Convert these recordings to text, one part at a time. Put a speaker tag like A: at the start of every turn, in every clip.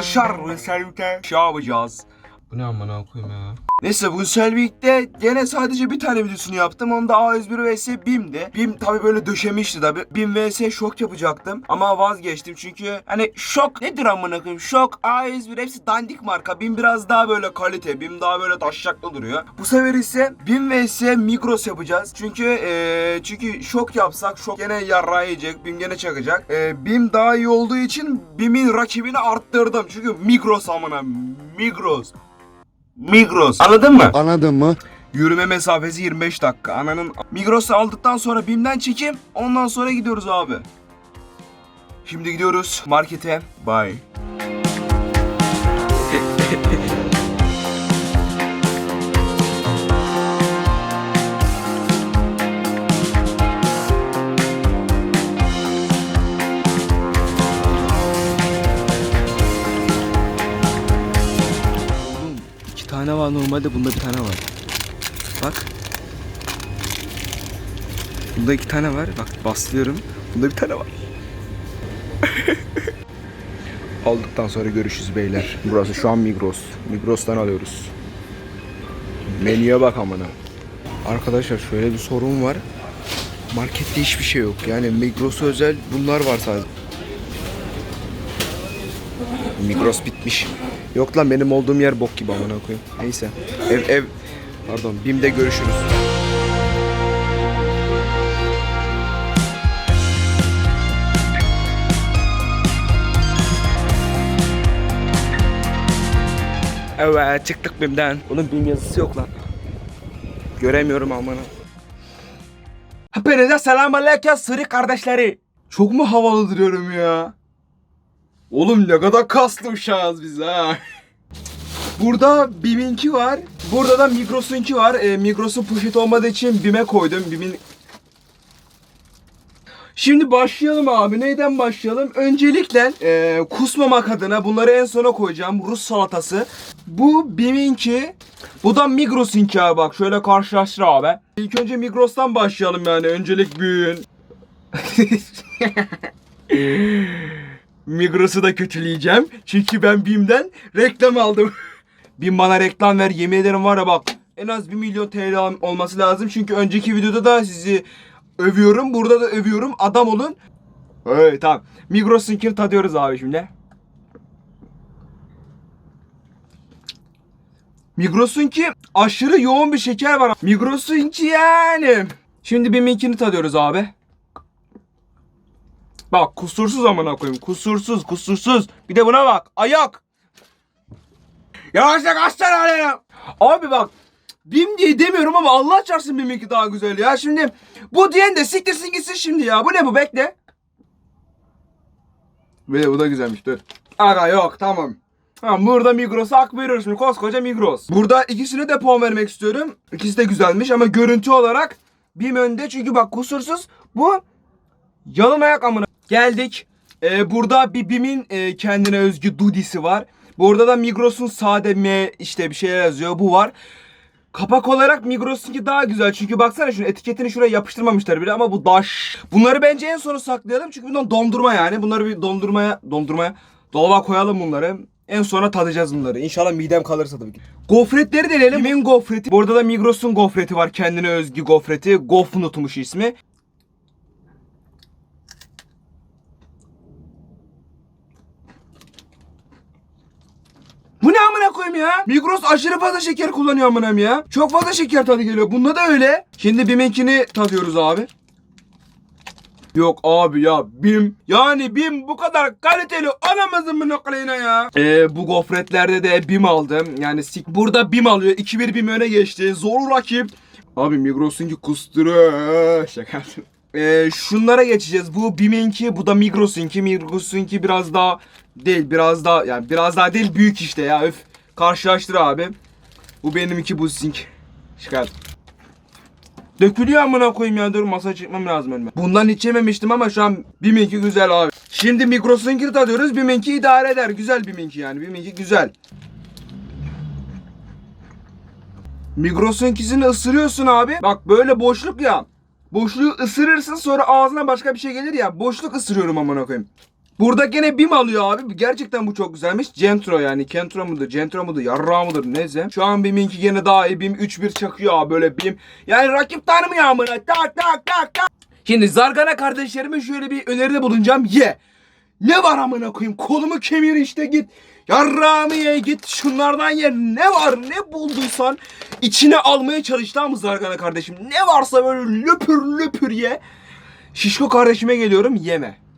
A: arkadaşlar bugün Selvik'te şey yapacağız.
B: Bu ne amına koyayım ya.
A: Neyse bugün Selvik'te gene sadece bir tane videosunu yaptım. Onu da A101 vs BİM'di. BİM tabi böyle döşemişti tabi. BİM vs şok yapacaktım. Ama vazgeçtim çünkü hani şok nedir amına koyayım? Şok A101 hepsi dandik marka. BİM biraz daha böyle kalite. BİM daha böyle taşacaklı duruyor. Bu sefer ise BİM vs Migros yapacağız. Çünkü eee çünkü şok yapsak şok gene yarrağı yiyecek. BİM gene çakacak. Eee BİM daha iyi olduğu için BİM'in rakibini arttırdım. Çünkü Migros amına Migros. Migros. Anladın mı?
C: Anladın mı?
A: Yürüme mesafesi 25 dakika. Ananın Migros'u aldıktan sonra BİM'den çekim. Ondan sonra gidiyoruz abi. Şimdi gidiyoruz markete. Bye.
B: Tane var normalde bunda bir tane var. Bak. Bunda iki tane var. Bak baslıyorum. Bunda bir tane var.
A: Aldıktan sonra görüşürüz beyler. Burası şu an Migros. Migros'tan alıyoruz. Menüye bak amına.
B: Arkadaşlar şöyle bir sorun var. Markette hiçbir şey yok. Yani Migros'a özel bunlar var sadece.
A: Migros bitmiş. Yok lan benim olduğum yer bok gibi amına koyayım. Neyse. Ev ev pardon BİM'de görüşürüz. Evet çıktık BİM'den. Bunun BİM yazısı yok lan. Göremiyorum amına. Hepinize selamünaleyküm sırrı kardeşleri. Çok mu havalı duruyorum ya? Oğlum ne kadar kaslı uşağız biz ha. Burada BİM'inki var. Burada da Migros'unki var. Ee, Migros'un poşeti olmadığı için BİM'e koydum. BİM'in Şimdi başlayalım abi. Neyden başlayalım? Öncelikle e, kusmamak adına bunları en sona koyacağım. Rus salatası. Bu BİM'inki. Bu da Migros'unki abi bak. Şöyle karşılaştır abi. İlk önce Migros'tan başlayalım yani. Öncelik büyüğün. Migros'u da kötüleyeceğim. Çünkü ben BİM'den reklam aldım. BİM bana reklam ver. Yemin ederim var ya bak. En az 1 milyon TL olması lazım. Çünkü önceki videoda da sizi övüyorum. Burada da övüyorum. Adam olun. Evet tamam. Migros'unkini tadıyoruz abi şimdi. Migros'unki aşırı yoğun bir şeker var. Migros'unki yani. Şimdi BİM'inkini tadıyoruz abi. Bak kusursuz amına koyayım. Kusursuz, kusursuz. Bir de buna bak. Ayak. Yavaşla kaç tane araya. Abi bak. Bim diye demiyorum ama Allah çarpsın Bim'inki daha güzel ya. Şimdi bu diyen de siktirsin gitsin şimdi ya. Bu ne bu bekle. Ve bu da güzelmiş dur. Aga yok tamam. Tamam burada Migros'a hak veriyoruz şimdi koskoca Migros. Burada ikisine de puan vermek istiyorum. İkisi de güzelmiş ama görüntü olarak Bim önde çünkü bak kusursuz. Bu Yalın ayak amına. Geldik. Ee, burada bir BİM'in e, kendine özgü Dudi'si var. Burada da Migros'un sade M işte bir şeyler yazıyor. Bu var. Kapak olarak Migros'unki daha güzel. Çünkü baksana şunu etiketini şuraya yapıştırmamışlar bile ama bu daş. Bunları bence en sona saklayalım. Çünkü bundan dondurma yani. Bunları bir dondurmaya, dondurmaya, dolaba koyalım bunları. En sona tadacağız bunları. İnşallah midem kalırsa tabii ki. Gofretleri deneyelim. Kimin gofreti? Burada da Migros'un gofreti var. Kendine özgü gofreti. Gofnut'muş ismi. Bu ne amına koyayım ya? Migros aşırı fazla şeker kullanıyor amınam ya. Çok fazla şeker tadı geliyor. Bunda da öyle. Şimdi BİM'inkini tadıyoruz abi. Yok abi ya BİM. Yani BİM bu kadar kaliteli olamazın mı noklayına ya? Ee, bu gofretlerde de BİM aldım. Yani sik burada BİM alıyor. 2-1 BİM öne geçti. Zor rakip. Abi Migros'unki kusturu. Şaka. Ee, şunlara geçeceğiz. Bu BİM'inki, bu da Migros'unki. Migros'unki biraz daha değil, biraz daha yani biraz daha değil büyük işte ya. Öf. Karşılaştır abi. Bu benimki bu sink. Çıkar. Dökülüyor amına koyayım ya dur masa çıkmam lazım önüme. Bundan hiç yememiştim ama şu an BİM'inki güzel abi. Şimdi Migros'unkini tadıyoruz. BİM'inki idare eder. Güzel BİM'inki yani. BİM'inki güzel. Migros'unkisini ısırıyorsun abi. Bak böyle boşluk ya. Boşluğu ısırırsın sonra ağzına başka bir şey gelir ya. Boşluk ısırıyorum amına koyayım. Burada gene BİM alıyor abi. Gerçekten bu çok güzelmiş. Centro yani. Kentro mudur? Centro mudur? Yarra mıdır? Neyse. Şu an BİM'inki gene daha iyi. BİM 3-1 çakıyor abi böyle BİM. Yani rakip tanımıyor amına. Tak tak tak tak. Şimdi Zargana kardeşlerime şöyle bir öneride bulunacağım. Ye. Ne var amına koyayım? Kolumu kemir işte git. Yarrağımı ye git şunlardan ye. Ne var ne bulduysan içine almaya çalış mı Zargana kardeşim? Ne varsa böyle löpür löpür ye. Şişko kardeşime geliyorum yeme.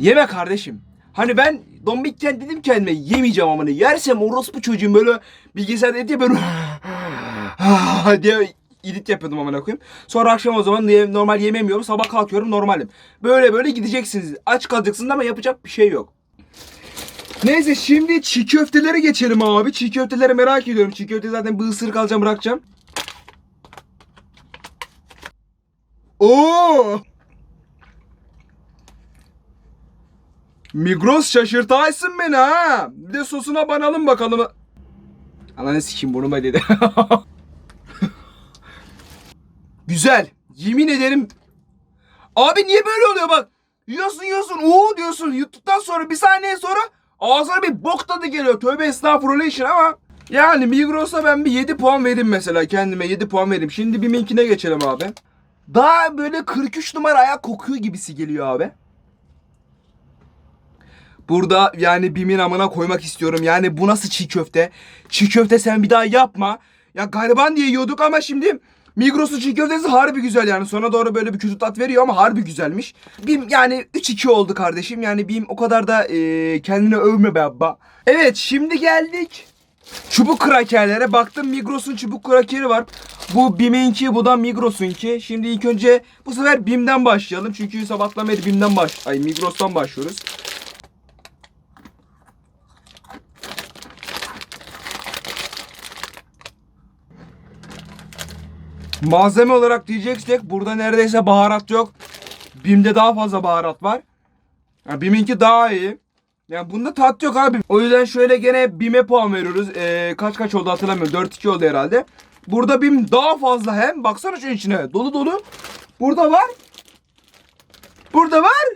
A: Yeme kardeşim. Hani ben dombikken dedim kendime yemeyeceğim ama yersem orospu çocuğum böyle bilgisayarda et ya böyle diye edit yapıyordum amına koyayım. Sonra akşam o zaman normal yememiyorum. Sabah kalkıyorum normalim. Böyle böyle gideceksiniz. Aç kalacaksınız ama yapacak bir şey yok. Neyse şimdi çiğ köftelere geçelim abi. Çiğ köfteleri merak ediyorum. Çiğ köfte zaten bir ısırık alacağım bırakacağım. Oo! Migros şaşırtaysın beni ha. Bir de sosuna banalım bakalım. Ananı sikeyim burnuma dedi. Güzel. Yemin ederim. Abi niye böyle oluyor bak. Yiyorsun yiyorsun uuu diyorsun. Yuttuktan sonra bir saniye sonra ağzına bir bok tadı geliyor. Tövbe estağfurullah ama. Yani Migros'a ben bir 7 puan vereyim mesela. Kendime 7 puan vereyim. Şimdi bir minkine geçelim abi. Daha böyle 43 numara ayak kokuyor gibisi geliyor abi. Burada yani bimin amına koymak istiyorum. Yani bu nasıl çiğ köfte? Çiğ köfte sen bir daha yapma. Ya gariban diye yiyorduk ama şimdi Migros'un çiğ köftesi harbi güzel yani. Sonra doğru böyle bir kötü tat veriyor ama harbi güzelmiş. Bim yani 3-2 oldu kardeşim. Yani Bim o kadar da e, kendini övme be abba. Evet şimdi geldik. Çubuk krakerlere baktım Migros'un çubuk krakeri var. Bu Bim'inki bu da Migros'unki. Şimdi ilk önce bu sefer Bim'den başlayalım. Çünkü sabahtan beri Bim'den baş ay Migros'tan başlıyoruz. Malzeme olarak diyeceksek burada neredeyse baharat yok. Bim'de daha fazla baharat var. Yani Bim'inki daha iyi. Yani bunda tat yok abi. O yüzden şöyle gene Bim'e puan veriyoruz. Ee, kaç kaç oldu hatırlamıyorum. 4-2 oldu herhalde. Burada Bim daha fazla hem. Baksana şu içine. Dolu dolu. Burada var. Burada var.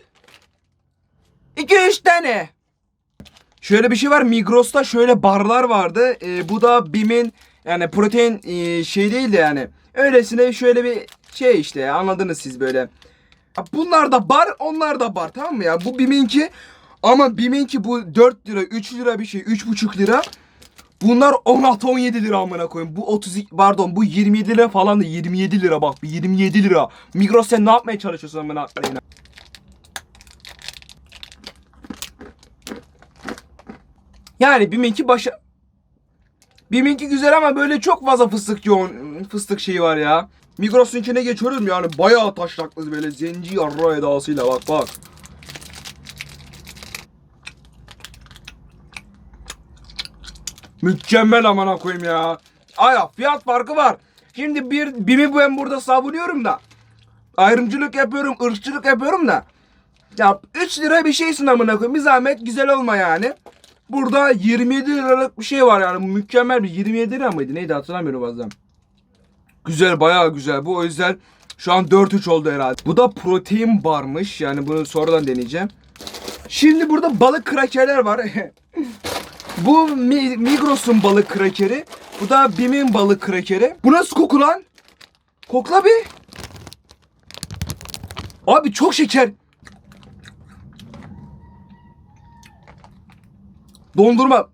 A: 2-3 tane. Şöyle bir şey var. Migros'ta şöyle barlar vardı. Ee, bu da Bim'in yani protein e, şey değil de yani. Öylesine şöyle bir şey işte anladınız siz böyle. Ya Bunlar da bar, onlar da bar tamam mı ya? Bu Bim'inki ama Bim'inki bu 4 lira, 3 lira bir şey, 3,5 lira. Bunlar 16-17 lira amına koyayım. Bu 32 pardon bu 27 lira falan da 27 lira bak. bir 27 lira. Migros sen ne yapmaya çalışıyorsun amına koyayım? Yani Bim'inki başa Bim'inki güzel ama böyle çok fazla fıstık yoğun fıstık şeyi var ya. Migros'unkine geçiyorum yani bayağı taşlaklı böyle zenci yarra edasıyla bak bak. Mükemmel amına koyayım ya. Aya fiyat farkı var. Şimdi bir Bim'i ben burada savunuyorum da. Ayrımcılık yapıyorum, ırkçılık yapıyorum da. Ya 3 lira bir şeysin amına koyayım. Bir zahmet güzel olma yani. Burada 27 liralık bir şey var yani mükemmel bir 27 lira mıydı neydi hatırlamıyorum bazen. Güzel bayağı güzel bu o yüzden şu an 4-3 oldu herhalde. Bu da protein barmış yani bunu sonradan deneyeceğim. Şimdi burada balık krakerler var. bu Mi- Migros'un balık krakeri. Bu da Bim'in balık krakeri. Bu nasıl koku lan? Kokla bir. Abi çok şeker. Dondurma.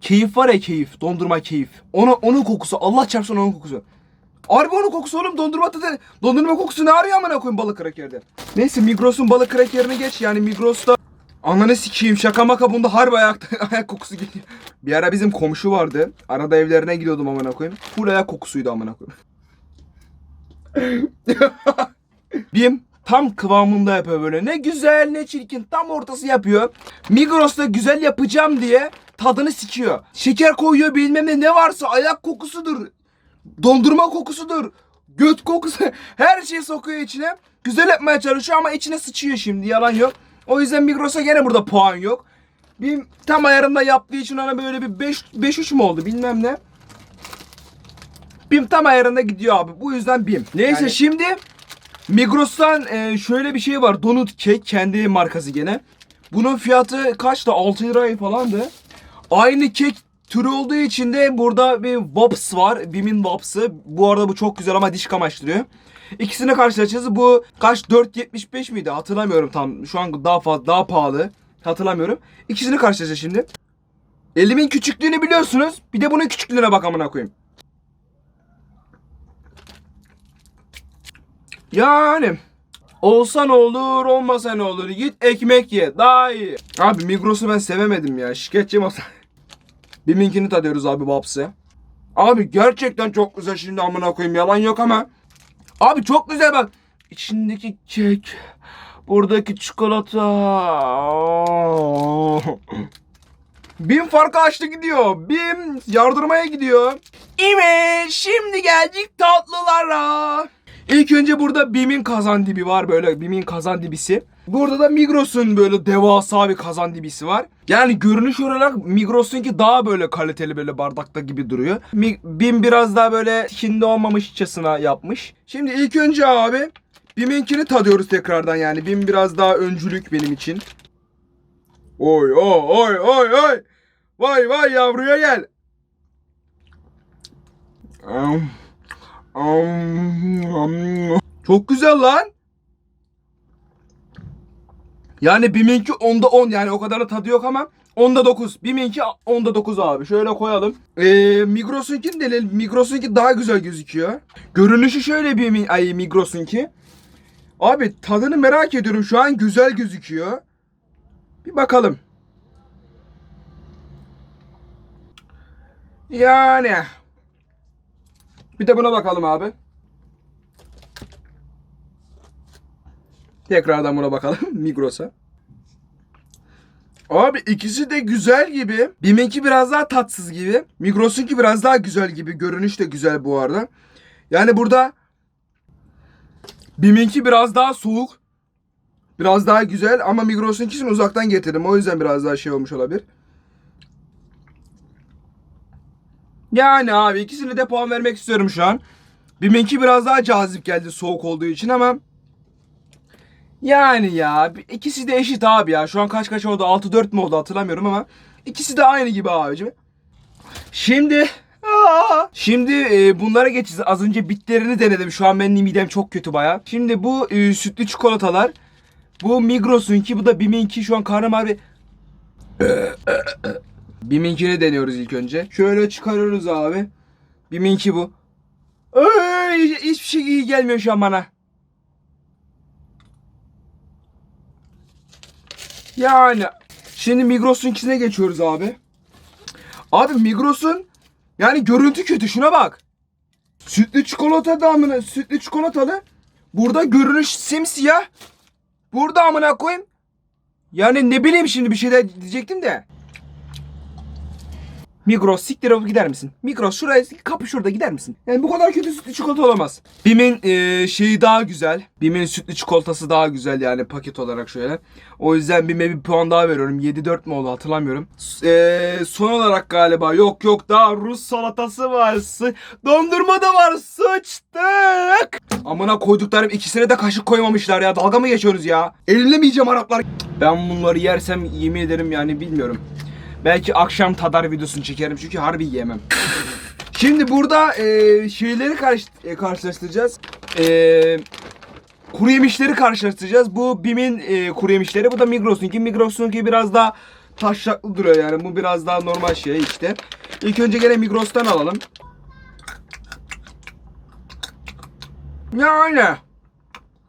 A: Keyif var ya keyif. Dondurma keyif. Ona, onun kokusu. Allah çarpsın onun kokusu. Harbi onun kokusu oğlum. Dondurma tadı. Dondurma kokusu ne arıyor amına koyayım balık krakerde. Neyse Migros'un balık krakerini geç. Yani Migros'ta Ananı sikeyim şaka maka bunda harbi ayak, ayak kokusu geliyor. Bir ara bizim komşu vardı. Arada evlerine gidiyordum amına koyayım. Full ayak kokusuydu amına koyayım. Bim tam kıvamında yapıyor böyle. Ne güzel ne çirkin tam ortası yapıyor. Migros'ta güzel yapacağım diye tadını sikiyor. Şeker koyuyor bilmem ne ne varsa ayak kokusudur. Dondurma kokusudur. Göt kokusu. Her şeyi sokuyor içine. Güzel yapmaya çalışıyor ama içine sıçıyor şimdi yalan yok. O yüzden Migros'a gene burada puan yok. Bir tam ayarında yaptığı için ona böyle bir 5 5-3 mü oldu bilmem ne. Bim tam ayarında gidiyor abi. Bu yüzden Bim. Neyse
B: Yani-
A: şimdi Migros'tan e, şöyle bir şey var. Donut kek kendi markası gene. Bunun fiyatı kaçtı? 6 lirayı falandı. Aynı kek türü olduğu için de burada bir Wops var. Bim'in Wops'ı. Bu arada bu çok güzel ama diş kamaştırıyor. İkisini karşılaşacağız. Bu kaç 4.75 miydi? Hatırlamıyorum tam. Şu an daha fazla daha pahalı. Hatırlamıyorum. İkisini karşılaşacağız şimdi. Elimin küçüklüğünü biliyorsunuz. Bir de bunun küçüklüğüne bak amına koyayım. Yani olsa ne olur olmasa ne olur git ekmek ye daha iyi. Abi Migros'u ben sevemedim ya şikayetçiyim olsa. Biminkini tadıyoruz abi Babs'ı. Abi gerçekten çok güzel şimdi amına koyayım yalan yok ama. Abi çok güzel bak. İçindeki kek. Buradaki çikolata. Bim farkı açtı gidiyor. Bim yardırmaya gidiyor. Evet şimdi geldik tatlılara. İlk önce burada Bim'in kazan dibi var böyle Bim'in kazan dibisi. Burada da Migros'un böyle devasa bir kazan dibisi var. Yani görünüş olarak Migros'unki daha böyle kaliteli böyle bardakta gibi duruyor. Bim biraz daha böyle Çin'de olmamışçasına yapmış. Şimdi ilk önce abi Bim'inkini tadıyoruz tekrardan yani. Bim biraz daha öncülük benim için. Oy oy oy oy oy. Vay vay yavruya gel. Am. Çok güzel lan. Yani Bim'inki 10'da 10 yani o kadar da tadı yok ama 10'da 9. Bim'inki 10'da 9 abi. Şöyle koyalım. Ee, Migros'unki de Migros'unki daha güzel gözüküyor. Görünüşü şöyle bir ay Migros'unki. Abi tadını merak ediyorum. Şu an güzel gözüküyor. Bir bakalım. Yani. Bir de buna bakalım abi. Tekrardan buna bakalım. Migros'a. Abi ikisi de güzel gibi. Bim'inki biraz daha tatsız gibi. Migros'unki biraz daha güzel gibi. Görünüş de güzel bu arada. Yani burada Bim'inki biraz daha soğuk. Biraz daha güzel ama Migros'unkisini uzaktan getirdim. O yüzden biraz daha şey olmuş olabilir. Yani abi ikisine de puan vermek istiyorum şu an. Bim'inki biraz daha cazip geldi soğuk olduğu için ama yani ya ikisi de eşit abi ya. Şu an kaç kaç oldu? 6-4 mü oldu hatırlamıyorum ama ikisi de aynı gibi abicim. Şimdi Aa! Şimdi e, bunlara geçeceğiz. Az önce bitlerini denedim. Şu an benim midem çok kötü baya. Şimdi bu e, sütlü çikolatalar. Bu Migros'unki, bu da Bim'inki. Şu an karnım abi. Bim'inkini deniyoruz ilk önce. Şöyle çıkarıyoruz abi. Bim'inki bu. Ay, hiçbir şey iyi gelmiyor şu an bana. Yani şimdi Migros'unkisine geçiyoruz abi. Abi Migros'un yani görüntü kötü şuna bak. Sütlü çikolata da amına sütlü çikolatalı. Burada görünüş simsiyah. Burada amına koyayım. Yani ne bileyim şimdi bir şey de diyecektim de. Migros siktir olup gider misin? Migros şuraya kapı şurada gider misin? Yani bu kadar kötü sütlü çikolata olamaz. Bim'in eee, şeyi daha güzel. Bim'in sütlü çikolatası daha güzel yani paket olarak şöyle. O yüzden Bim'e bir puan daha veriyorum. 7-4 mi oldu hatırlamıyorum. Eee, son olarak galiba yok yok daha Rus salatası var. Dondurma da var. Sıçtık. Amına koyduklarım ikisine de kaşık koymamışlar ya. Dalga mı geçiyorsunuz ya? Yiyeceğim Araplar? Ben bunları yersem yemin ederim yani bilmiyorum. Belki akşam tadar videosunu çekerim çünkü harbi yiyemem. Şimdi burada e, şeyleri karşı, e, karşılaştıracağız. E, kuru yemişleri karşılaştıracağız. Bu Bim'in e, kuru yemişleri. Bu da Migros'unki. Migros'unki biraz daha taşraklı duruyor yani. Bu biraz daha normal şey işte. İlk önce gene Migros'tan alalım. Yani.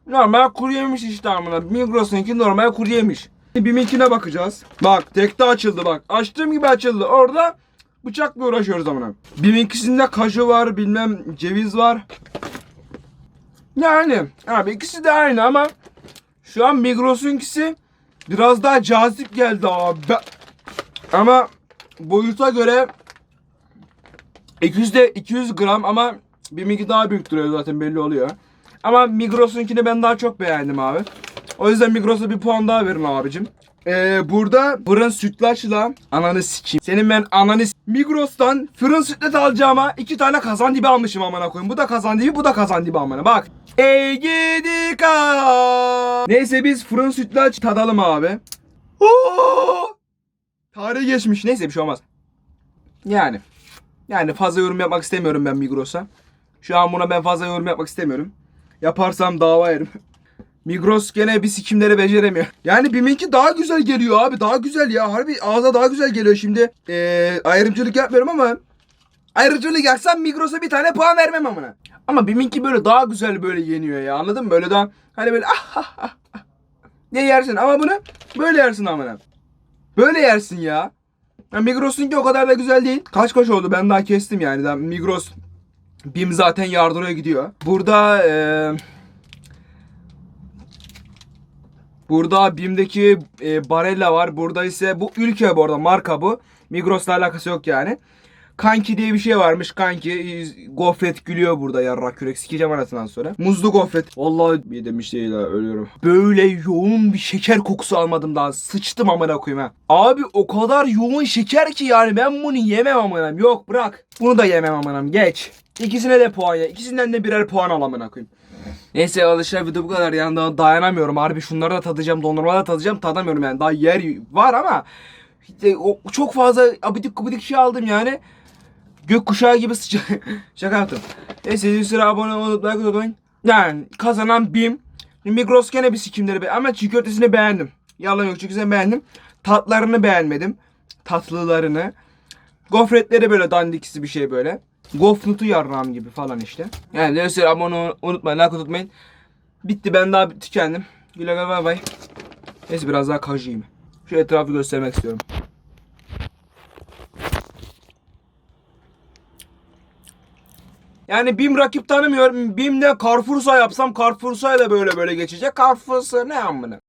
A: Normal kuru yemiş işte amına. Migros'unki normal kuru yemiş. Bim'inkine bakacağız. Bak tekte açıldı bak. Açtığım gibi açıldı. Orada bıçakla uğraşıyoruz amına. Bim'inkisinde kaju var bilmem ceviz var. Yani abi ikisi de aynı ama şu an Migros'unkisi biraz daha cazip geldi abi. Ama boyuta göre 200 de 200 gram ama Bim'inki daha büyük duruyor zaten belli oluyor. Ama Migros'unkini ben daha çok beğendim abi. O yüzden Migros'a bir puan daha verin abicim. Ee, burada fırın sütlaçla ananı sikeyim. Senin ben ananı Migros'tan fırın sütlaç alacağıma iki tane kazan dibi almışım amına koyayım. Bu da kazan dibi, bu da kazan dibi amına. Bak. Ey gidi. Neyse biz fırın sütlaç tadalım abi. Oo! Tarihi geçmiş. Neyse bir şey olmaz. Yani. Yani fazla yorum yapmak istemiyorum ben Migros'a. Şu an buna ben fazla yorum yapmak istemiyorum. Yaparsam dava yerim. Migros gene bir sikimleri beceremiyor. Yani Biminki daha güzel geliyor abi. Daha güzel ya. Harbi ağza daha güzel geliyor şimdi. Ee, ayrımcılık yapmıyorum ama ayrımcılık yapsam Migros'a bir tane puan vermem amına. Ama Biminki böyle daha güzel böyle yeniyor ya. Anladın mı? Böyle daha hani böyle ah ah ah ah diye yersin ama bunu böyle yersin amına. Böyle yersin ya. ya Migros'unki o kadar da güzel değil. Kaç kaç oldu ben daha kestim yani. Daha Migros Bim zaten yardıra gidiyor. Burada eee Burada BİM'deki e, Barella var. Burada ise bu ülke bu arada marka bu. Migros'la alakası yok yani. Kanki diye bir şey varmış. Kanki gofret gülüyor burada yarrak kürek sikeceğim arasından sonra. Muzlu gofret. Vallahi bir demiş değil ha ölüyorum. Böyle yoğun bir şeker kokusu almadım daha. Sıçtım amına koyayım ha. Abi o kadar yoğun şeker ki yani ben bunu yemem amınam. Yok bırak. Bunu da yemem amınam. Geç. İkisine de puan ya. İkisinden de birer puan al amına koyayım. Neyse arkadaşlar video bu kadar. Yani daha dayanamıyorum. Harbi şunları da tadacağım dondurma da tadacağım. Tadamıyorum yani. Daha yer var ama çok fazla abidik gubidik şey aldım yani. Gökkuşağı gibi sıcak şaka yaptım. Neyse bir sıra abone olup like unutmayın. Yani kazanan BİM. Migros gene bir sikimleri be. Ama çiğ beğendim. Yalan yok çünkü beğendim tatlarını beğenmedim. Tatlılarını. Gofretleri böyle dandikisi bir şey böyle. Gofnutu yarrağım gibi falan işte. Yani neyse abone unutmayın, like unutmayın. Bitti ben daha tükendim. Güle güle bay bay. Neyse biraz daha kajıyım. Şu etrafı göstermek istiyorum. Yani BİM rakip tanımıyorum. BİM'de Carrefour'sa yapsam Carrefour'sa da böyle böyle geçecek. Carrefour'sa ne amına.